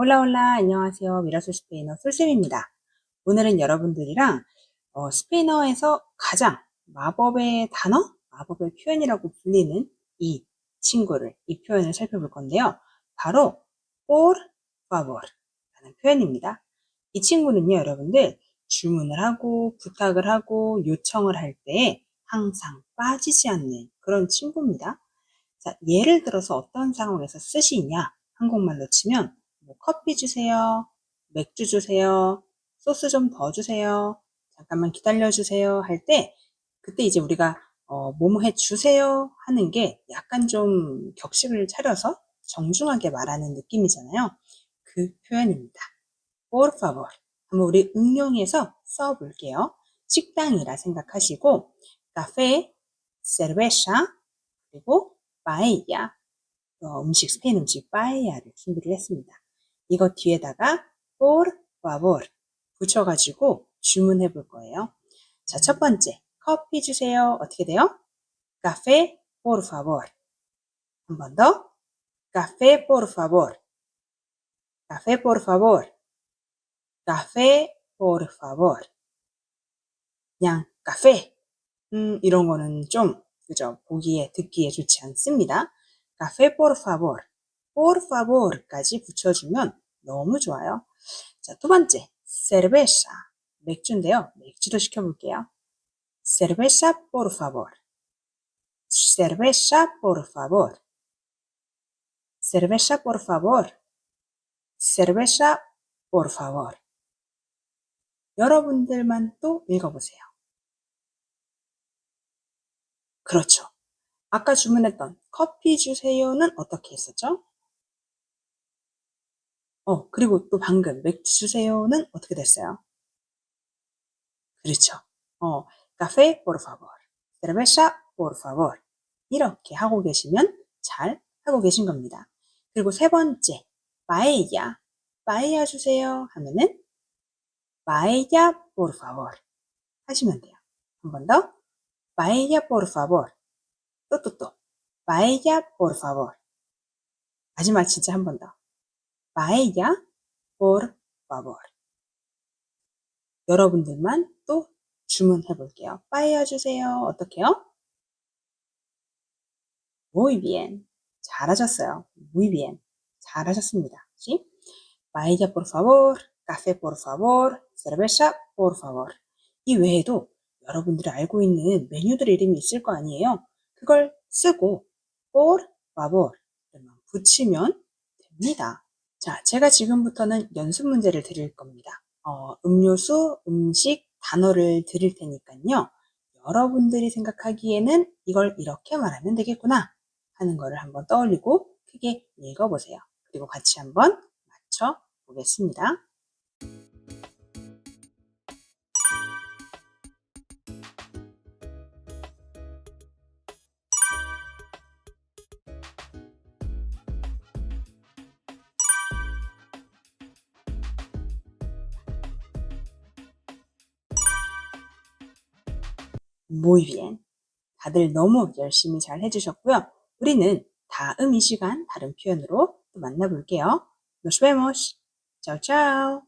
올라 올라 안녕하세요. 미라솔 스페인어 솔쌤입니다. 오늘은 여러분들이랑 어, 스페인어에서 가장 마법의 단어 마법의 표현이라고 불리는 이 친구를 이 표현을 살펴볼 건데요. 바로 por favor 라는 표현입니다. 이 친구는요 여러분들 주문을 하고 부탁을 하고 요청을 할 때 항상 빠지지 않는 그런 친구입니다. 자, 예를 들어서 어떤 상황에서 쓰시냐 한국말로 치면 뭐 커피 주세요. 맥주 주세요. 소스 좀 더 주세요. 잠깐만 기다려 주세요. 할 때 그때 이제 우리가 어, 뭐뭐 해 주세요 하는 게 약간 좀 격식을 차려서 정중하게 말하는 느낌이잖아요. 그 표현입니다. por favor. 한번 우리 응용해서 써볼게요. 식당이라 생각하시고 카페, 세르베샤, 그리고 파에야 어, 음식 스페인 음식 파에야를 준비를 했습니다. 이거 뒤에다가 por favor 붙여가지고 주문해 볼 거예요. 자, 첫 번째. 커피 주세요. 어떻게 돼요? café por favor. 한 번 더. café por favor. café por favor. café por favor. 그냥 카페. 음, 이런 거는 좀 그죠? 보기에 듣기에 좋지 않습니다. café por favor. Por favor까지 붙여주면 너무 좋아요. 자, 두 번째, cerveza. 맥주인데요. 맥주도 시켜볼게요. cerveza por favor. cerveza por favor. cerveza por favor. cerveza por favor. 여러분들만 또 읽어보세요. 그렇죠. 아까 주문했던 커피 주세요는 어떻게 했었죠? 어, 그리고 또 방금 맥주 주세요는 어떻게 됐어요? 그렇죠. 어, café por favor, cerveza por favor. 이렇게 하고 계시면 잘 하고 계신 겁니다. 그리고 세 번째, paella. paella 주세요 하면은 paella por favor 하시면 돼요. 한 번 더. paella por favor. 또, 또, 또. paella por favor. 마지막 진짜 한 번 더. Paella por favor. 여러분들만 또 주문해 볼게요. paella 주세요. 어떻게요? muy bien. 잘하셨어요. muy bien. 잘하셨습니다. 그치? paella por favor, café por favor, cerveza por favor. 이 외에도 여러분들이 알고 있는 메뉴들 이름이 있을 거 아니에요? 그걸 쓰고 por favor 붙이면 됩니다. 자, 제가 지금부터는 연습 문제를 드릴 겁니다. 어, 음료수, 음식, 단어를 드릴 테니까요. 여러분들이 생각하기에는 이걸 이렇게 말하면 되겠구나 하는 거를 한번 떠올리고 크게 읽어보세요. 그리고 같이 한번 맞춰 보겠습니다. Muy bien. 다들 너무 열심히 잘 해주셨고요. 우리는 다음 이 시간 다른 표현으로 또 만나볼게요. Nos vemos. Chao, chao.